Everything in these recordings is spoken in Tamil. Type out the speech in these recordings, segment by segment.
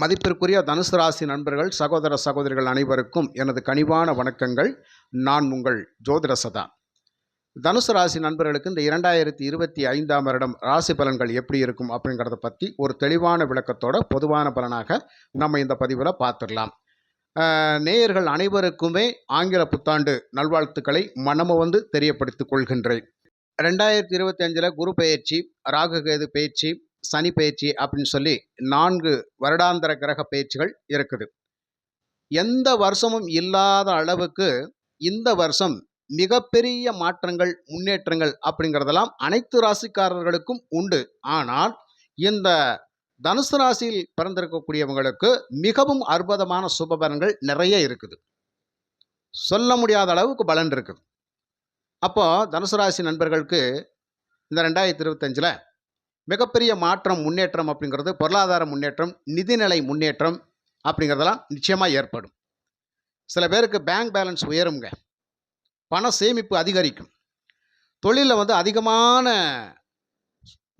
மதிப்பிற்குரிய தனுசு ராசி நண்பர்கள் சகோதர சகோதரிகள் அனைவருக்கும் எனது கனிவான வணக்கங்கள். நான் உங்கள் ஜோதிட சதா. தனுசு ராசி நண்பர்களுக்கு இந்த இரண்டாயிரத்தி இருபத்தி ஐந்தாம் வருடம் ராசி பலன்கள் எப்படி இருக்கும் அப்படிங்கிறத பற்றி ஒரு தெளிவான விளக்கத்தோட பொதுவான பலனாக நம்ம இந்த பதிவில் பார்த்துடலாம் நேயர்கள் அனைவருக்குமே ஆங்கில புத்தாண்டு நல்வாழ்த்துக்களை மனமு வந்து தெரியப்படுத்திக் கொள்கின்றேன். ரெண்டாயிரத்தி இருபத்தி அஞ்சில் குரு பெயர்ச்சி ராகுகேது பயிற்சி சனி பயிற்சி அப்படின்னு சொல்லி நான்கு வருடாந்திர கிரக பயிற்சிகள் இருக்குது. எந்த வருஷமும் இல்லாத அளவுக்கு இந்த வருஷம் மிகப்பெரிய மாற்றங்கள் முன்னேற்றங்கள் அப்படிங்கிறதெல்லாம் அனைத்து ராசிக்காரர்களுக்கும் உண்டு. ஆனால் இந்த தனுசு ராசியில் பிறந்திருக்கக்கூடியவங்களுக்கு மிகவும் அற்புதமான சுபபலன்கள் நிறைய இருக்குது. சொல்ல முடியாத அளவுக்கு பலன் இருக்குது. அப்போ தனுசு ராசி நண்பர்களுக்கு இந்த ரெண்டாயிரத்தி இருபத்தஞ்சில் மிகப்பெரிய மாற்றம் முன்னேற்றம் அப்படிங்கிறது பொருளாதார முன்னேற்றம் நிதிநிலை முன்னேற்றம் அப்படிங்கிறதெல்லாம் நிச்சயமாக ஏற்படும். சில பேருக்கு பேங்க் பேலன்ஸ் உயருங்க பண சேமிப்பு அதிகரிக்கும். தொழிலில் வந்து அதிகமான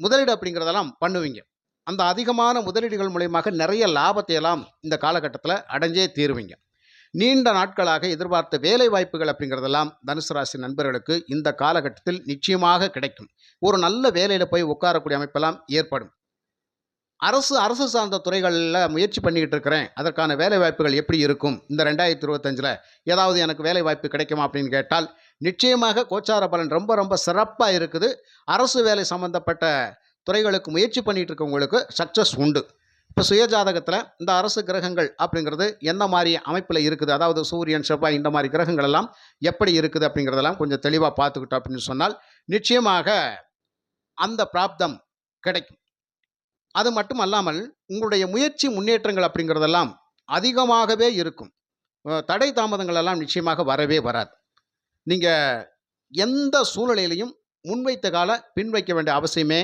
முதலீடு அப்படிங்கிறதெல்லாம் பண்ணுவீங்க. அந்த அதிகமான முதலீடுகள் மூலயமாக நிறைய லாபத்தை எல்லாம் இந்த காலகட்டத்தில் அடைஞ்சே தீருவீங்க. நீண்ட நாட்களாக எதிர்பார்த்த வேலை வாய்ப்புகள் அப்படிங்கிறதெல்லாம் தனுசு ராசி நண்பர்களுக்கு இந்த காலகட்டத்தில் நிச்சயமாக கிடைக்கும். ஒரு நல்ல வேலையில் போய் உட்காரக்கூடிய அமைப்பெல்லாம் ஏற்படும். அரசு அரசு சார்ந்த துறைகளில் முயற்சி பண்ணிக்கிட்டு இருக்கிறேன். அதற்கான வேலை வாய்ப்புகள் எப்படி இருக்கும்? இந்த ரெண்டாயிரத்தி இருபத்தஞ்சில் ஏதாவது எனக்கு வேலை வாய்ப்பு கிடைக்குமா அப்படின்னு கேட்டால் நிச்சயமாக கோச்சார பலன் ரொம்ப ரொம்ப சிறப்பாக இருக்குது. அரசு வேலை சம்பந்தப்பட்ட துறைகளுக்கு முயற்சி பண்ணிகிட்டு இருக்கவங்களுக்கு சக்ஸஸ் உண்டு. இப்போ சுயஜாதகத்தில் இந்த அரசு கிரகங்கள் அப்படிங்கிறது என்ன மாதிரி அமைப்பில் இருக்குது? அதாவது சூரியன் செவ்வாய் இந்த மாதிரி கிரகங்கள் எல்லாம் எப்படி இருக்குது அப்படிங்கிறதெல்லாம் கொஞ்சம் தெளிவாக பார்த்துக்கிட்டோம் அப்படின்னு சொன்னால் நிச்சயமாக அந்த பிராப்தம் கிடைக்கும். அது மட்டும் அல்லாமல் உங்களுடைய முயற்சி முன்னேற்றங்கள் அப்படிங்கிறதெல்லாம் அதிகமாகவே இருக்கும். தடை தாமதங்கள் எல்லாம் நிச்சயமாக வரவே வராது. நீங்கள் எந்த சூழ்நிலையிலையும் முன்வைத்த கால பின் வைக்க வேண்டிய அவசியமே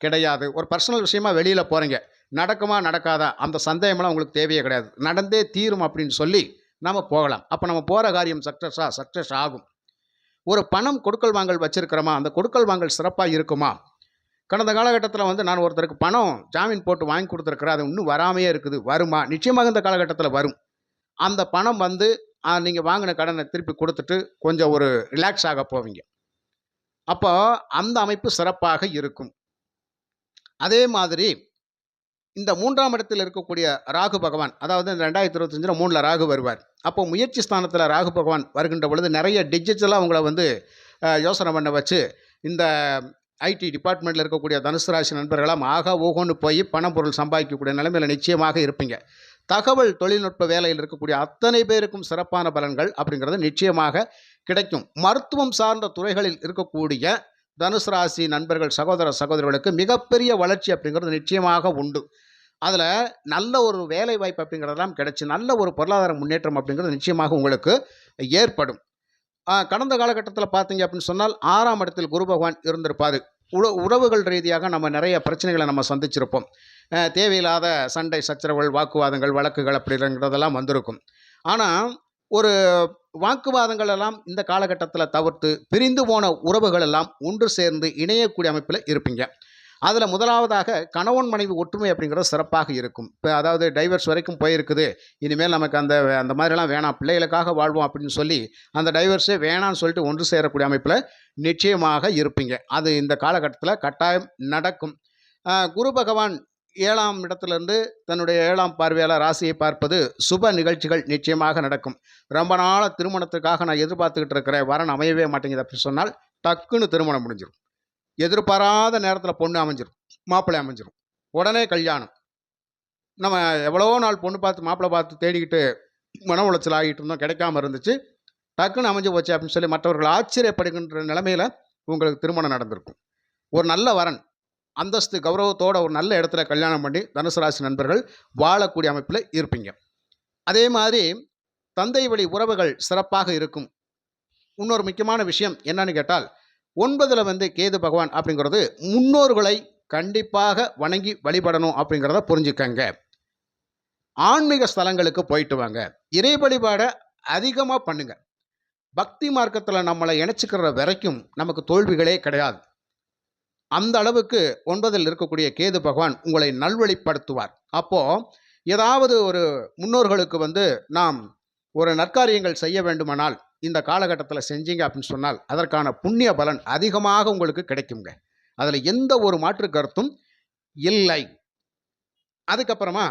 கிடையாது. ஒரு பர்சனல் விஷயமா வெளியில் போகிறீங்க நடக்குமா நடக்காதா? அந்த சந்தேகமெல்லாம் உங்களுக்கு தேவையே கிடையாது. நடந்தே தீரும் அப்படின்னு சொல்லி நம்ம போகலாம். அப்போ நம்ம போகிற காரியம் சக்ஸஸாக சக்ஸஸ் ஆகும். ஒரு பணம் கொடுக்கல் வாங்கல் வச்சுருக்கிறோமா? அந்த கொடுக்கல் வாங்கல் சிறப்பாக இருக்குமா? கடந்த காலகட்டத்தில் வந்து நான் ஒருத்தருக்கு பணம் ஜாமீன் போட்டு வாங்கி கொடுத்துருக்குறேன். அது இன்னும் வராமையே இருக்குது. வருமா? நிச்சயமாக இந்த காலகட்டத்தில் வரும். அந்த பணம் வந்து நீங்கள் வாங்கின கடனை திருப்பி கொடுத்துட்டு கொஞ்சம் ஒரு ரிலாக்ஸ் ஆக போவீங்க. அப்போ அந்த அமைப்பு சிறப்பாக இருக்கும். அதே மாதிரி இந்த மூன்றாம் இடத்தில் இருக்கக்கூடிய ராகு பகவான் அதாவது இந்த ரெண்டாயிரத்தி இருபத்தஞ்சில் மூணில் ராகு வருவார். அப்போ முயற்சி ஸ்தானத்தில் ராகு பகவான் வருகின்ற பொழுது நிறைய டிஜிட்டலாக அவங்கள வந்து யோசனை பண்ண வச்சு இந்த ஐடி டிபார்ட்மெண்ட்டில் இருக்கக்கூடிய தனுசு ராசி நண்பர்களாம் ஆக ஓகோன்னு போய் பணம் பொருள் சம்பாதிக்கக்கூடிய நிலைமையில் நிச்சயமாக இருப்பீங்க. தகவல் தொழில்நுட்ப வேலையில் இருக்கக்கூடிய அத்தனை பேருக்கும் சிறப்பான பலன்கள் அப்படிங்கிறது நிச்சயமாக கிடைக்கும். மருத்துவம் சார்ந்த துறைகளில் இருக்கக்கூடிய தனுசு ராசி நண்பர்கள் சகோதர சகோதரிகளுக்கு மிகப்பெரிய வளர்ச்சி அப்படிங்கிறது நிச்சயமாக உண்டு. அதில் நல்ல ஒரு வேலை வாய்ப்பு அப்படிங்கிறதெல்லாம் கிடைச்சி நல்ல ஒரு பொருளாதார முன்னேற்றம் அப்படிங்கிறது நிச்சயமாக உங்களுக்கு ஏற்படும். கடந்த காலகட்டத்தில் பார்த்தீங்க அப்படின்னு சொன்னால் ஆறாம் இடத்தில் குரு பகவான் இருந்திருப்பார். உற உறவுகள் ரீதியாக நம்ம நிறைய பிரச்சனைகளை நம்ம சந்திச்சிருப்போம். தேவையில்லாத சண்டை சச்சரவுகள் வாக்குவாதங்கள் வழக்குகள் அப்படிங்கிறதெல்லாம் வந்திருக்கும். ஆனால் ஒரு வாக்குவாதங்கள் எல்லாம் இந்த காலகட்டத்தில் தவிர்த்து பிரிந்து போன உறவுகள் எல்லாம் ஒன்று சேர்ந்து இணையக்கூடிய அமைப்பில் இருப்பீங்க. அதில் முதலாவதாக கணவன் மனைவி ஒற்றுமை அப்படிங்கிறது சிறப்பாக இருக்கும். இப்போ அதாவது டைவர்ஸ் வரைக்கும் போயிருக்குது. இனிமேல் நமக்கு அந்த அந்த மாதிரிலாம் வேணாம். பிள்ளைகளுக்காக வாழ்வோம் அப்படின்னு சொல்லி அந்த டைவர்ஸே வேணான்னு சொல்லிட்டு ஒன்று சேரக்கூடிய அமைப்பில் நிச்சயமாக இருப்பீங்க. அது இந்த காலகட்டத்தில் கட்டாயம் நடக்கும். குரு பகவான் ஏழாம் இடத்துலேருந்து தன்னுடைய ஏழாம் பார்வையாளர் ராசியை பார்ப்பது சுப நிகழ்ச்சிகள் நிச்சயமாக நடக்கும். ரொம்ப நாளாக திருமணத்துக்காக நான் எதிர்பார்த்துக்கிட்டு இருக்கிறேன். வரன் அமையவே மாட்டேங்குது அப்படின்னு சொன்னால் டக்குன்னு திருமணம் முடிஞ்சிடும் எதிர்பாராத நேரத்தில் பொண்ணு அமைஞ்சிரும். மாப்பிள்ளை அமைஞ்சிரும். உடனே கல்யாணம். நம்ம எவ்வளோ நாள் பொண்ணு பார்த்து மாப்பிள்ளை பார்த்து தேடிக்கிட்டு மன உளைச்சல் ஆகிட்டு இருந்தோம். கிடைக்காம இருந்துச்சு. டக்குன்னு அமைஞ்சு போச்சு அப்படின்னு சொல்லி மற்றவர்கள் ஆச்சரியப்படுகின்ற நிலைமையில் உங்களுக்கு திருமணம் நடந்திருக்கும். ஒரு நல்ல வரன் அந்தஸ்து கௌரவத்தோட ஒரு நல்ல இடத்துல கல்யாணம் பண்ணி தனுசு ராசி நண்பர்கள் வாழக்கூடிய அமைப்பில் இருப்பீங்க. அதே மாதிரி தந்தை வழி உறவுகள் சிறப்பாக இருக்கும். இன்னொரு முக்கியமான விஷயம் என்னன்னு கேட்டால் ஒன்பதில் வந்து கேது பகவான் அப்படிங்கிறது முன்னோர்களை கண்டிப்பாக வணங்கி வழிபடணும் அப்படிங்கிறத புரிஞ்சுக்கங்க. ஆன்மீக ஸ்தலங்களுக்கு போயிட்டு வாங்க. இறை வழிபாடை அதிகமாக பண்ணுங்கள் பக்தி மார்க்கத்தில் நம்மளை இணைச்சிக்கிற வரைக்கும் நமக்கு தோல்விகளே கிடையாது. அந்த அளவுக்கு ஒன்பதில் இருக்கக்கூடிய கேது பகவான் உங்களை நல்வழிப்படுத்துவார். அப்போ ஏதாவது ஒரு முன்னோர்களுக்கு வந்து நாம் ஒரு நற்காரியங்கள் செய்ய வேண்டுமானால் இந்த காலகட்டத்தில் செஞ்சீங்க அப்படின்னு சொன்னால் அதற்கான புண்ணிய பலன் அதிகமாக உங்களுக்கு கிடைக்குங்க. அதில் எந்த ஒரு மாற்று கருத்தும் இல்லை. அதுக்கப்புறமா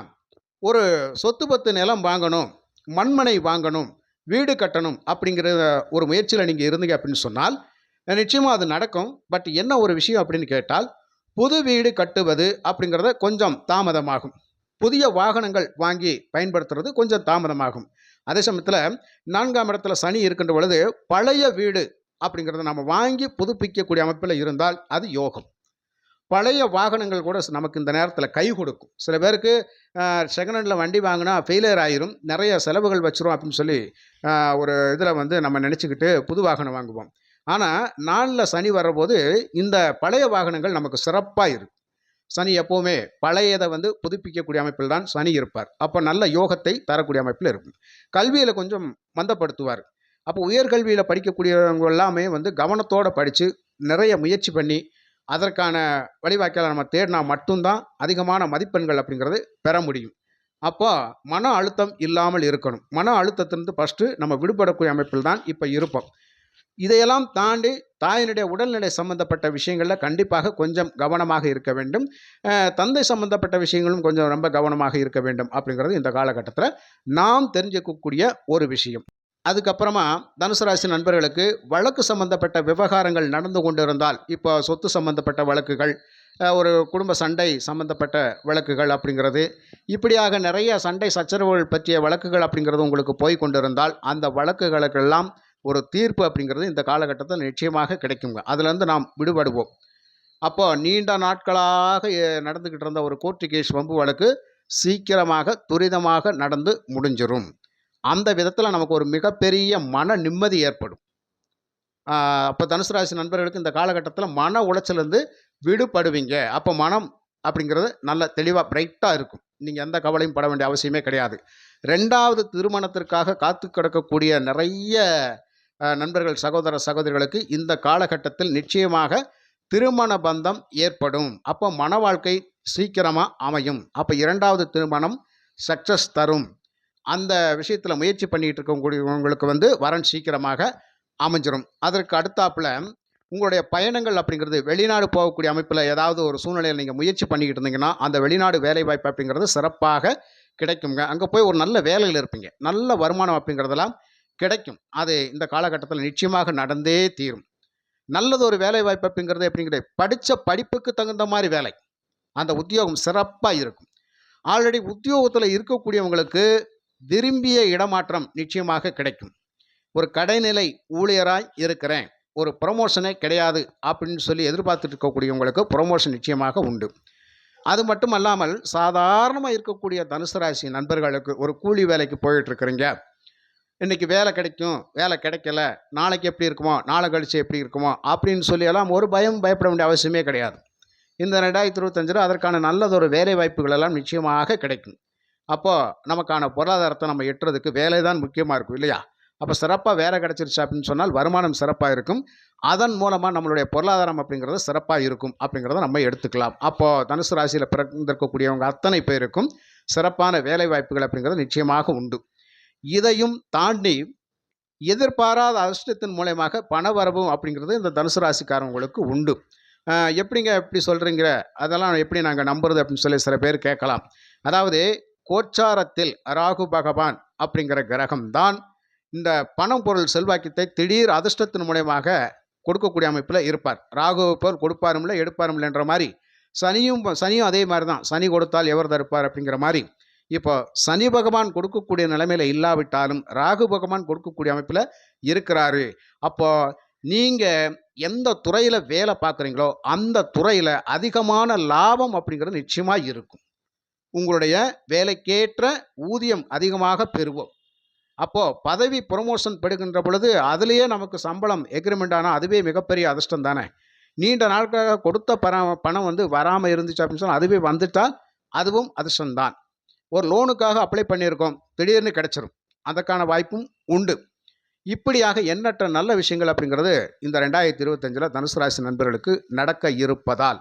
ஒரு சொத்து பத்து நிலம் வாங்கணும் மண்மனை வாங்கணும் வீடு கட்டணும் அப்படிங்கிற ஒரு முயற்சியில் நீங்கள் இருந்தீங்க அப்படின்னு சொன்னால் நிச்சயமாக அது நடக்கும். பட் என்ன ஒரு விஷயம் அப்படின்னு கேட்டால் புது வீடு கட்டுவது அப்படிங்கிறத கொஞ்சம் தாமதமாகும். புதிய வாகனங்கள் வாங்கி பயன்படுத்துறது கொஞ்சம் தாமதமாகும். அதே சமயத்தில் நான்காம் இடத்துல சனி இருக்கின்ற பொழுது பழைய வீடு அப்படிங்கிறத நம்ம வாங்கி புதுப்பிக்கக்கூடிய அமைப்பில் இருந்தால் அது யோகம். பழைய வாகனங்கள் கூட நமக்கு இந்த நேரத்தில் கை கொடுக்கும். சில பேருக்கு செகண்ட் ஹேண்டில் வண்டி வாங்கினா ஃபெயிலியர் ஆயிரும். நிறைய செலவுகள் வச்சிரும் அப்படின்னு சொல்லி ஒரு இதில் வந்து நம்ம நினச்சிக்கிட்டு புது வாகனம் வாங்குவோம். ஆனால் நாளில் சனி வரபோது இந்த பழைய வாகனங்கள் நமக்கு சிறப்பாக இருக்கும் சனி எப்போவுமே பழையதை வந்து புதுப்பிக்கக்கூடிய அமைப்பில் தான் சனி இருப்பார். அப்போ நல்ல யோகத்தை தரக்கூடிய அமைப்பில் இருக்கும். கல்வியில் கொஞ்சம் மந்தப்படுத்துவார். அப்போ உயர்கல்வியில் படிக்கக்கூடியவங்க எல்லாமே வந்து கவனத்தோடு படித்து நிறைய முயற்சி பண்ணி அதற்கான வழிவாக்கியால் நம்ம தேடினா மட்டும்தான் அதிகமான மதிப்பெண்கள் அப்படிங்கிறது பெற முடியும். அப்போ மன அழுத்தம் இல்லாமல் இருக்கணும். மன அழுத்தத்திலிருந்து ஃபஸ்ட்டு நம்ம விடுபடக்கூடிய அமைப்பில் தான் இப்போ இருப்போம். இதையெல்லாம் தாண்டி தாயினுடைய உடல்நிலை சம்பந்தப்பட்ட விஷயங்களில் கண்டிப்பாக கொஞ்சம் கவனமாக இருக்க வேண்டும். தந்தை சம்பந்தப்பட்ட விஷயங்களும் கொஞ்சம் ரொம்ப கவனமாக இருக்க வேண்டும் அப்படிங்கிறது இந்த காலகட்டத்தில் நாம் தெரிஞ்சுக்கக்கூடிய ஒரு விஷயம். அதுக்கப்புறமா தனுசு ராசி நண்பர்களுக்கு வழக்கு சம்பந்தப்பட்ட விவகாரங்கள் நடந்து கொண்டிருந்தால் இப்போ சொத்து சம்பந்தப்பட்ட வழக்குகள் ஒரு குடும்ப சண்டை சம்பந்தப்பட்ட வழக்குகள் அப்படிங்கிறது இப்படியாக நிறைய சண்டை சச்சரவுகள் பற்றிய வழக்குகள் அப்படிங்கிறது உங்களுக்கு போய் கொண்டிருந்தால் அந்த வழக்குகளுக்கெல்லாம் ஒரு தீர்ப்பு அப்படிங்கிறது இந்த காலகட்டத்தில் நிச்சயமாக கிடைக்குங்க. அதுலேருந்து நாம் விடுபடுவோம். அப்போ நீண்ட நாட்களாக நடந்துக்கிட்டு இருந்த ஒரு கோர்ட்டு கேஸ் வம்பு வழக்கு சீக்கிரமாக துரிதமாக நடந்து முடிஞ்சிடும் அந்த விதத்தில் நமக்கு ஒரு மிகப்பெரிய மன நிம்மதி ஏற்படும். அப்போ தனுசு ராசி நண்பர்களுக்கு இந்த காலகட்டத்தில் மன உளைச்சலேருந்து விடுபடுவீங்க. அப்போ மனம் அப்படிங்கிறது நல்ல தெளிவாக பிரைட்டாக இருக்கும். நீங்கள் எந்த கவலையும் பட வேண்டிய அவசியமே கிடையாது. ரெண்டாவது திருமணத்திற்காக காத்து கிடக்கக்கூடிய நிறைய நண்பர்கள் சகோதர சகோதரிகளுக்கு இந்த காலகட்டத்தில் நிச்சயமாக திருமண பந்தம் ஏற்படும். அப்போ மன வாழ்க்கை சீக்கிரமாக அமையும். அப்போ இரண்டாவது திருமணம் சக்ஸஸ் தரும். அந்த விஷயத்தில் முயற்சி பண்ணிகிட்டு இருக்கக்கூடியவங்களுக்கு வந்து வரன் சீக்கிரமாக அமைஞ்சிரும். அதற்கு அடுத்தாப்புல உங்களுடைய பயணங்கள் அப்படிங்கிறது வெளிநாடு போகக்கூடிய அமைப்பில் ஏதாவது ஒரு சூழ்நிலையில் நீங்கள் முயற்சி பண்ணிக்கிட்டு இருந்தீங்கன்னா அந்த வெளிநாடு வேலைவாய்ப்பு அப்படிங்கிறது சிறப்பாக கிடைக்குங்க. அங்கே போய் ஒரு நல்ல வேலையில் இருப்பீங்க. நல்ல வருமானம் அப்படிங்கிறதெல்லாம் கிடைக்கும். அது இந்த காலகட்டத்தில் நிச்சயமாக நடந்தே தீரும். நல்லது ஒரு வேலை வாய்ப்பு அப்படிங்கிறது கிடையாது படித்த படிப்புக்கு தகுந்த மாதிரி வேலை. அந்த உத்தியோகம் சிறப்பாக இருக்கும். ஆல்ரெடி உத்தியோகத்தில் இருக்கக்கூடியவங்களுக்கு விரும்பிய இடமாற்றம் நிச்சயமாக கிடைக்கும். ஒரு கடைநிலை ஊழியராய் இருக்கிறேன். ஒரு ப்ரொமோஷனே கிடையாது அப்படின்னு சொல்லி எதிர்பார்த்துட்டு இருக்கக்கூடியவங்களுக்கு ப்ரொமோஷன் நிச்சயமாக உண்டு. அது மட்டும் அல்லாமல் சாதாரணமாக இருக்கக்கூடிய தனுசு ராசி நண்பர்களுக்கு ஒரு கூலி வேலைக்கு போயிட்டுருக்குறீங்க இன்றைக்கி வேலை கிடைக்கும் வேலை கிடைக்கல நாளைக்கு எப்படி இருக்குமோ நாளை கழித்து எப்படி இருக்குமோ அப்படின்னு சொல்லி எல்லாம் ஒரு பயம் பயப்பட வேண்டிய அவசியமே கிடையாது. இந்த ரெண்டாயிரத்தி இருபத்தஞ்சில் அதற்கான நல்லதொரு வேலை வாய்ப்புகள் எல்லாம் நிச்சயமாக கிடைக்கும். அப்போது நமக்கான பொருளாதாரத்தை நம்ம எட்டுறதுக்கு வேலை தான் முக்கியமாக இருக்கும் இல்லையா? அப்போ சிறப்பாக வேலை கிடச்சிருச்சு அப்படின்னு சொன்னால் வருமானம் சிறப்பாக இருக்கும். அதன் மூலமாக நம்மளுடைய பொருளாதாரம் அப்படிங்கிறது சிறப்பாக இருக்கும் அப்படிங்கிறத நம்ம எடுத்துக்கலாம். அப்போது தனுசு ராசியில் பிறந்திருக்கக்கூடியவங்க அத்தனை பேருக்கும் சிறப்பான வேலை வாய்ப்புகள் அப்படிங்கிறது நிச்சயமாக உண்டு. இதையும் தாண்டி எதிர்பாராத அதிர்ஷ்டத்தின் மூலயமாக பணவரவும் அப்படிங்கிறது இந்த தனுசு ராசிக்காரவங்களுக்கு உண்டு. எப்படிங்க எப்படி சொல்கிறீங்க அதெல்லாம் எப்படி நாங்கள் நம்புறது அப்படின்னு சொல்லி சில பேர் கேட்கலாம். அதாவது கோச்சாரத்தில் ராகு பகவான் அப்படிங்கிற கிரகம் தான் இந்த பணம் பொருள் செல்வாக்கியத்தை திடீர் அதிர்ஷ்டத்தின் மூலயமாக கொடுக்கக்கூடிய அமைப்பில் இருப்பார். ராகு போல் கொடுப்பாருமில்ல எடுப்பாரும்லன்ற மாதிரி சனியும் சனியும் அதே மாதிரி தான் சனி கொடுத்தால் எவர் தடுப்பார் அப்படிங்கிற மாதிரி இப்போ சனி பகவான் கொடுக்கக்கூடிய நிலைமையில் இல்லாவிட்டாலும் ராகு பகவான் கொடுக்கக்கூடிய அமைப்பில் இருக்கிறாரு. அப்போ நீங்கள் எந்த துறையில் வேலை பார்க்குறீங்களோ அந்த துறையில் அதிகமான லாபம் அப்படிங்கிறது நிச்சயமாக இருக்கும். உங்களுடைய வேலைக்கேற்ற ஊதியம் அதிகமாக பெறுவோம். அப்போது பதவி ப்ரொமோஷன் பெறுகின்ற பொழுது அதுலேயே நமக்கு சம்பளம் எக்ரிமெண்ட் ஆனால் அதுவே மிகப்பெரிய அதிர்ஷ்டம் தானே. நீண்ட நாட்களாக கொடுத்த பணம் பணம் வந்து வராமல் இருந்துச்சு அப்படின்னு சொன்னால் அதுவே வந்துட்டால் அதுவும் அதிர்ஷ்டம்தான். ஒரு லோனுக்காக அப்ளை பண்ணியிருக்கோம். திடீர்னு கிடச்சிரும். அதற்கான வாய்ப்பும் உண்டு. இப்படியாக எண்ணற்ற நல்ல விஷயங்கள் அப்படிங்கிறது இந்த ரெண்டாயிரத்தி இருபத்தஞ்சில் தனுசு ராசி நண்பர்களுக்கு நடக்க இருப்பதால்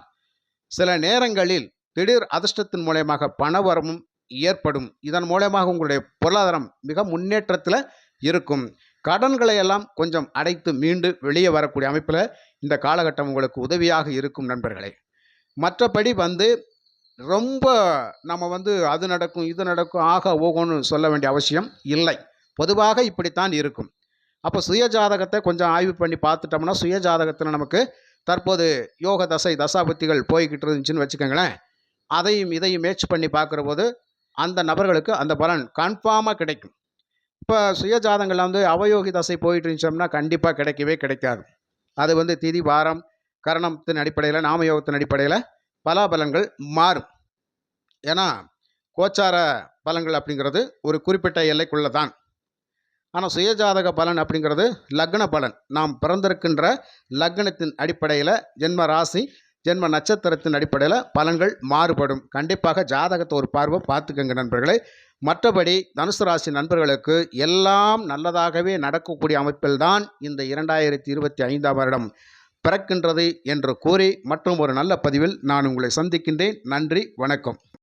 சில நேரங்களில் திடீர் அதிர்ஷ்டத்தின் மூலயமாக பணவரமும் ஏற்படும். இதன் மூலயமாக உங்களுடைய பொருளாதாரம் மிக முன்னேற்றத்தில் இருக்கும். கடன்களை எல்லாம் கொஞ்சம் அடைத்து மீண்டு வெளியே வரக்கூடிய அமைப்பில் இந்த காலகட்டம் உங்களுக்கு உதவியாக இருக்கும் நண்பர்களே. மற்றபடி வந்து ரொம்ப நம்ம வந்து அது நடக்கும் இது நடக்கும் ஆக ஓகோன்னு சொல்ல வேண்டிய அவசியம் இல்லை. பொதுவாக இப்படித்தான் இருக்கும். அப்போ சுயஜாதகத்தை கொஞ்சம் ஆய்வு பண்ணி பார்த்துட்டோம்னா சுயஜாதகத்தில் நமக்கு தற்போது யோக தசை தசாபுத்திகள் போய்கிட்டு இருந்துச்சுன்னு வச்சுக்கோங்களேன். அதையும் இதையும் மேட்ச் பண்ணி பார்க்குற போது அந்த நபர்களுக்கு அந்த பலன் கன்ஃபார்மாக கிடைக்கும். இப்போ சுயஜாதங்களில் வந்து அவயோகி தசை போயிட்டு இருந்துச்சோம்னா கண்டிப்பாக கிடைக்கவே கிடைக்காது. அது வந்து திதி வாரம் கரணத்தின் அடிப்படையில் நாமயோகத்தின் அடிப்படையில் பலாபலன்கள் மாறும். ஏன்னா கோச்சார பலன்கள் அப்படிங்கிறது ஒரு குறிப்பிட்ட எல்லைக்குள்ளே தான். ஆனால் சுயஜாதக பலன் அப்படிங்கிறது லக்ன பலன். நாம் பிறந்திருக்கின்ற லக்னத்தின் அடிப்படையில் ஜென்ம ராசி ஜென்ம நட்சத்திரத்தின் அடிப்படையில் பலன்கள் மாறுபடும். கண்டிப்பாக ஜாதகத்தை ஒரு பார்வை பார்த்துக்கங்க நண்பர்களே. மற்றபடி தனுசு ராசி நண்பர்களுக்கு எல்லாம் நல்லதாகவே நடக்கக்கூடிய அமைப்பில்தான் இந்த இரண்டாயிரத்தி இருபத்தி ஐந்தாம் வருடம் பிறக்கின்றது என்று கூறி மற்றும் ஒரு நல்ல பதிவில் நான் உங்களை சந்திக்கின்றேன். நன்றி வணக்கம்.